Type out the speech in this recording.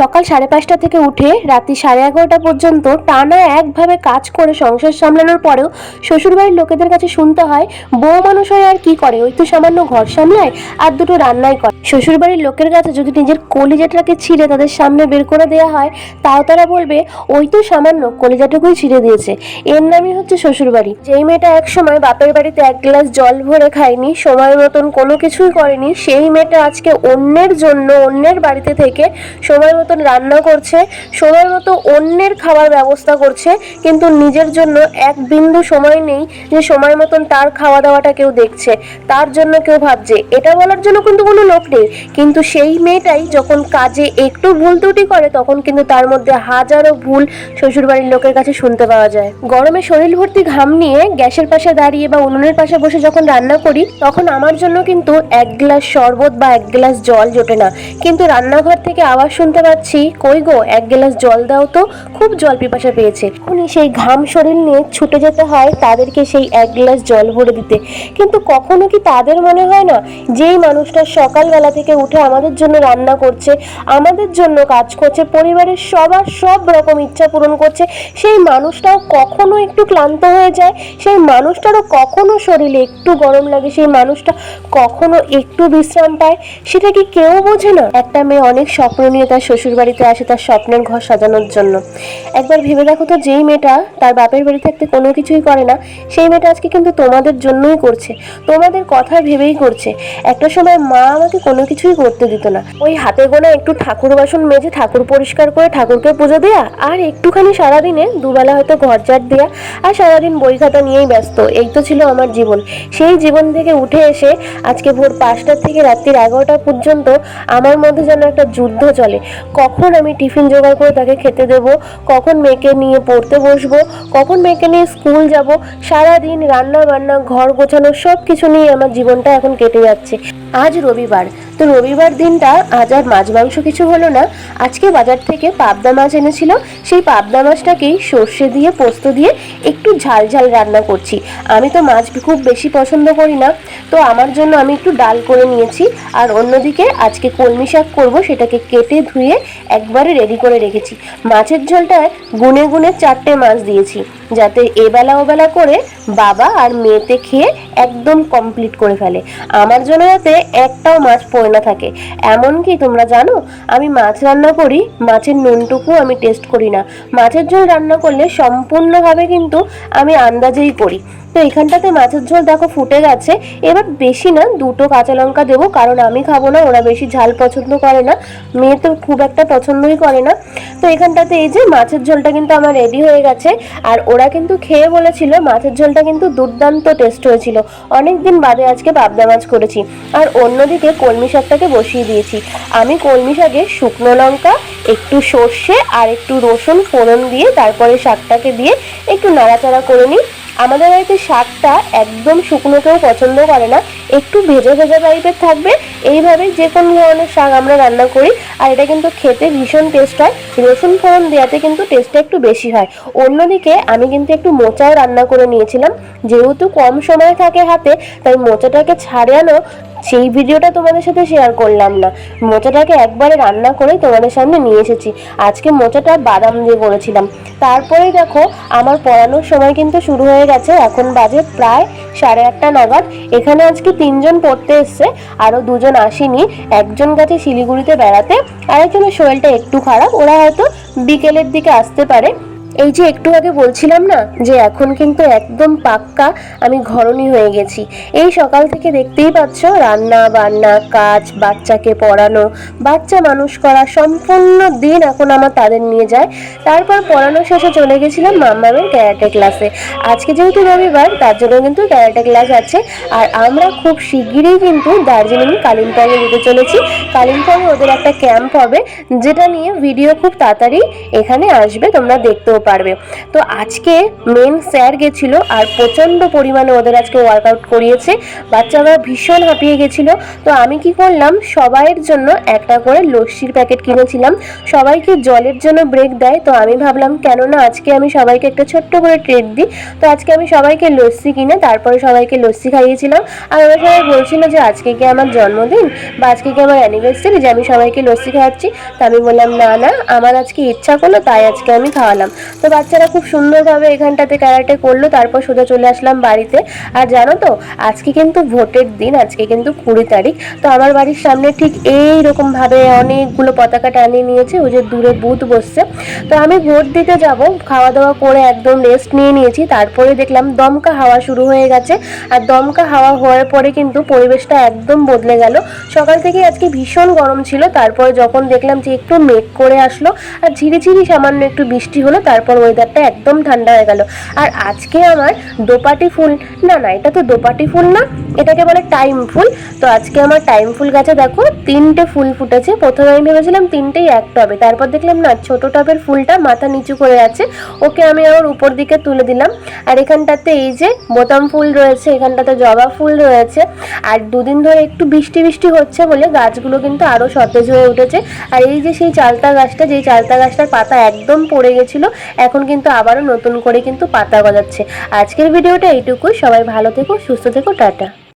সকাল সাড়ে পাঁচটা থেকে উঠে রাত্রি সাড়ে এগারোটা পর্যন্ত টানা একভাবে কাজ করে সংসার সামলানোর পরেও শ্বশুরবাড়ির লোকেদের কাছে শুনতে হয়, বউ মানুষ হয়ে আর কি করে? ওই তো সামান্য ঘর সামলায় আর দুটো রান্নাই করে। শ্বশুরবাড়ির লোকের কাছে যদি নিজের কলিজাটাকে ছিঁড়ে তাদের সামনে বের করে দেওয়া হয়, তাও তারা বলবে, ওই তো সামান্য কলিজাটুকুই ছিঁড়ে দিয়েছে। এর নামই হচ্ছে শ্বশুরবাড়ি। যেই মেয়েটা একসময় বাপের বাড়িতে এক গ্লাস জল ভরে খায়নি সময় মতন কোনো কিছুই করেনি, সেই মেয়েটা আজকে অন্যের জন্য, অন্যের বাড়িতে থেকে সময় মতন রান্না করছে, সময় মতো অন্যের খাবার ব্যবস্থা করছে, কিন্তু নিজের জন্য এক বিন্দু সময় নেই যে সময় মতন তার খাওয়া দাওয়াটা কেউ দেখছে। তার জন্য কেউ ভাবছে, এটা বলার জন্য কিন্তু কোনো লোক নেই। কিন্তু সেই মেয়েটাই যখন কাজে একটু ভুল ত্রুটি করে, তখন কিন্তু তার মধ্যে হাজারো ভুল শ্বশুরবাড়ির লোকের কাছে শুনতে পাওয়া যায়। গরমে শরীর ভর্তি ঘাম নিয়ে গ্যাসের পাশে দাঁড়িয়ে বা উনুনের পাশে বসে যখন রান্না করি, তখন আমার জন্য কিন্তু এক গ্লাস শরবত বা এক গ্লাস জল জোটে না। কিন্তু রান্নাঘর থেকে আওয়াজ শুনতে পাচ্ছি কই গো, এক গ্লাস জল দাও তো, খুব জল পিপাসা পেয়েছে। উনি সেই ঘাম শরীর নিয়ে ছুটে যেতে হয় তাদেরকে সেই এক গ্লাস জল ভরে দিতে। কিন্তু কখনো কি তাদের মনে হয় না, যেই মানুষটা সকালবেলা থেকে উঠে আমাদের জন্য রান্না করছে, আমাদের জন্য কাজ করছে, পরিবারের সবার সব রকম ইচ্ছা পূরণ করছে, সেই মানুষটাও কখনো একটু ক্লান্ত হয়ে যায়, সেই মানুষটারও কখনো শরীরে একটু গরম লাগে, সেই মানুষটা কখনো একটু বিশ্রাম পায়, সেটা কি কেউ বোঝে না? একটা মেয়ে অনেক স্বপ্ন নিয়ে তার শ্বশুর বাড়িতে আসে তার স্বপ্নের ঘর সাজানোর জন্য। একবার ভেবে দেখো তো যেই মেয়েটা তার বাপের বাড়ি থাকতে কোনো কিছুই করে না, সেই মেয়েটা আজকে কিন্তু তোমাদের জন্যই করছে, তোমাদের কথা ভেবেই করছে। একটা সময় মা আমাকে কোনো কিছুই করতে দিত না। ওই হাতে গোনা একটু ঠাকুর বাসন মেজে ঠাকুর পরিষ্কার করে ঠাকুরকে পুজো দেয়া আর একটুখানি সারাদিনে দুবেলা হয়তো ঘর ঝাড় দেয়া আর সারাদিন বই খাতা নিয়েই ব্যস্ত, এই তো ছিল আমার জীবন। সেই জীবন থেকে উঠে এসে আজকে ভোর পাঁচটার থেকে রাত্রির এগারোটা পর্যন্ত আমার মধ্যে যেন একটা যুদ্ধ চলে। কখন আমি টিফিন জোগাড় করে তাকে খেতে দেব? কখন মেয়েকে নিয়ে পড়তে বসবো? কখন মেয়েকে নিয়ে স্কুল যাব? সারা দিন রান্না বান্না ঘর গোছানো সব কিছু নিয়ে আমার জীবনটা এখন কেটে যাচ্ছে। আজ রবিবার তো রবিবার দিনটা আজ আর মাছ মাংস কিছু হলো না। আজকে বাজার থেকে পাবদা মাছ এনেছিল। সেই পাবদা মাছটাকেই সর্ষে দিয়ে, পোস্ত দিয়ে একটু ঝাল ঝাল রান্না করছি। আমি তো মাছ খুব বেশি পছন্দ করি না। তো আমার জন্য আমি একটু ডাল করে নিয়েছি। আর অন্যদিকে আজকে কলমি শাক করব, সেটাকে কেটে ধুয়ে একবারে রেডি করে রেখেছি। মাছের ঝোলটায় গুনে গুনে চারটে মাছ দিয়েছি, যাতে এবেলা ওবেলা করে বাবা আর মেয়েতে খেয়ে একদম কমপ্লিট করে ফেলে। আমার জন্য যাতে একটাও মাছ পড়ে না থাকে। এমনকি তোমরা জানো? আমি মাছ রান্না করি, মাছের নুনটুকু আমি টেস্ট করি না। মাছের ঝোল রান্না করলে সম্পূর্ণভাবে কিন্তু আমি আন্দাজেই করি। তো এখানটাতে মাছের ঝোল দেখো ফুটে গেছে। এবার বেশি না, দুটো কাঁচা লঙ্কা দেবো, কারণ আমি খাব না, ওরা বেশি ঝাল পছন্দ করে না। মেয়ে তো খুব একটা পছন্দই করে না। তো এখানটাতে এই যে মাছের ঝোলটা কিন্তু আমার রেডি হয়ে গেছে। আর ওরা কিন্তু খেয়ে বলেছিল, মাছের ঝোলটা কিন্তু দুর্দান্ত টেস্ট হয়েছিল। অনেক দিন বাদে আজকে পাবদা মাছ করেছি। আর অন্যদিকে কলমি শাকটাকে বসিয়ে দিয়েছি। আমি কলমি শাকে শুকনো লঙ্কা, একটু সর্ষে আর একটু রসুন ফোড়ন দিয়ে তারপরে শাকটাকে দিয়ে একটু নাড়াচাড়া করে নিই। আমাদের বাড়িতে শাকটা একদম শুকনো কেউ পছন্দ করে না, একটু ভেজা ভেজা টাইপের থাকবে। এইভাবে যে কোনো ধরনের শাক আমরা রান্না করি, আর এটা কিন্তু খেতে ভীষণ টেস্ট হয়। রসুন ফোড়ন দেওয়াতে কিন্তু টেস্টটা একটু বেশি হয়। অন্যদিকে আমি কিন্তু একটু মোচাও রান্না করে নিয়েছিলাম। যেহেতু কম সময় থাকে হাতে, তাই মোচাটাকে ছাড়ানো সেই ভিডিওটা তোমাদের সাথে শেয়ার করলাম না। মোচাটাকে একবারে রান্না করে তোমাদের সামনে নিয়ে এসেছি। আজকে মোচাটা বাদাম দিয়ে করেছিলাম। তারপরেই দেখো, আমার পড়ানোর সময় কিন্তু শুরু হয়ে গেছে, এখন বাজে প্রায় সাড়ে আটটা নাগাদ। এখানে আজকে তিনজন পড়তে এসছে, আরও দুজন আসেনি। একজন গেছে শিলিগুড়িতে বেড়াতে আর আরেকজনের শরীরটা একটু খারাপ। ওরা হয়তো বিকেলের দিকে আসতে পারে। এই যে একটু আগে বলছিলাম না যে এখন কিন্তু একদম পাক্কা আমি ঘরণী হয়ে গেছি। এই সকাল থেকে দেখতেই পাচ্ছ রান্না, বান্না, কাজ, বাচ্চাকে পড়ানো, বাচ্চা মানুষ করা সম্পূর্ণ দিন এখন আমার তাদের নিয়ে যায়। তারপর পড়ানো শেষে চলে গেছিলাম মাম্মামের ক্যারাটে ক্লাসে। আজকে যেহেতু রবিবার, তার জন্য কিন্তু ক্যারাটে ক্লাস আছে। আর আমরা খুব শিগগিরই কিন্তু দার্জিলিং কালিম্পংয়ে যেতে চলেছি। কালিম্পংয়ে ওদের একটা ক্যাম্প হবে, যেটা নিয়ে ভিডিও খুব তাড়াতাড়ি এখানে আসবে, তোমরা দেখতেও পারবে। তো আজকে মেন স্যার গেছিল আর প্রচণ্ড পরিমাণে ওদের আজকে ওয়ার্কআউট করিয়েছে। বাচ্চারা ভীষণ হাঁপিয়ে গেছিল। তো আমি কি করলাম, সবাইয়ের জন্য একটা করে লস্যির প্যাকেট কিনেছিলাম। সবাইকে জলের জন্য ব্রেক দেয়। তো আমি ভাবলাম, কেননা আজকে আমি সবাইকে একটা ছোট্ট করে ট্রিট দিই। তো আজকে আমি সবাইকে লস্যি কিনে তারপরে সবাইকে লস্যি খাইয়েছিলাম। আর ওরা সবাই বলছিল যে, আজকে কি আমার জন্মদিন বা আজকে কি আমার অ্যানিভার্সারি যে, আমি সবাইকে লস্যি খাওয়াচ্ছি। তো আমি বললাম, না না, আমার আজকে ইচ্ছা করল, তাই আজকে আমি খাওয়ালাম। তো বাচ্চারা খুব সুন্দরভাবে এখানটাতে ক্যারাটে করল, তারপর সোজা চলে আসলাম বাড়িতে। আর জানো তো, আজকে কিন্তু ভোটের দিন, আজকে কিন্তু কুড়ি তারিখ। তো আমার বাড়ির সামনে ঠিক এই রকম ভাবে অনেকগুলো পতাকা টানিয়ে নিয়েছে, ওই যে দূরে বুথ বসছে। তো আমি ভোট দিতে যাব খাওয়া দাওয়া করে একদম রেস্ট নিয়ে নিয়েছি। তারপরে দেখলাম দমকা হাওয়া শুরু হয়ে গেছে। আর দমকা হাওয়া হওয়ার পরে কিন্তু পরিবেশটা একদম বদলে গেল। সকাল থেকে আজকে ভীষণ গরম ছিল। তারপরে যখন দেখলাম যে একটু মেঘ করে আসলো, আর ঝিরিঝিরি সামান্য একটু বৃষ্টি হলো তারপর ওয়েদারটা একদম ঠান্ডা হয়ে গেল। আর আজকে আমার দোপাটি ফুল, না না, এটা তো দোপাটি ফুল না এটাকে বলে টাইম ফুল। তো আজকে আমার টাইম ফুল গাছে দেখো, তিনটে ফুল ফুটেছে। প্রথমে আমি ভেবেছিলাম তিনটেই এক টবে। তারপর দেখলাম, না, ছোট টবের ফুলটা মাথা নিচু করে আছে। ওকে আমি আমার উপর দিকে তুলে দিলাম। আর এখানটাতে এই যে বোতাম ফুল রয়েছে, এখানটাতে জবা ফুল রয়েছে। আর দুদিন ধরে একটু বৃষ্টি বৃষ্টি হচ্ছে বলে গাছগুলো কিন্তু আরও সতেজ হয়ে উঠেছে। আর এই যে সেই চালতা গাছটা, যেই চালতা গাছটার পাতা একদম পড়ে গেছিল, এখন কিন্তু আবারও নতুন করে কিন্তু পাতা গজাচ্ছে। আজকের ভিডিওটা এইটুকুই। সবাই ভালো থেকো, সুস্থ থেকো, টাটা।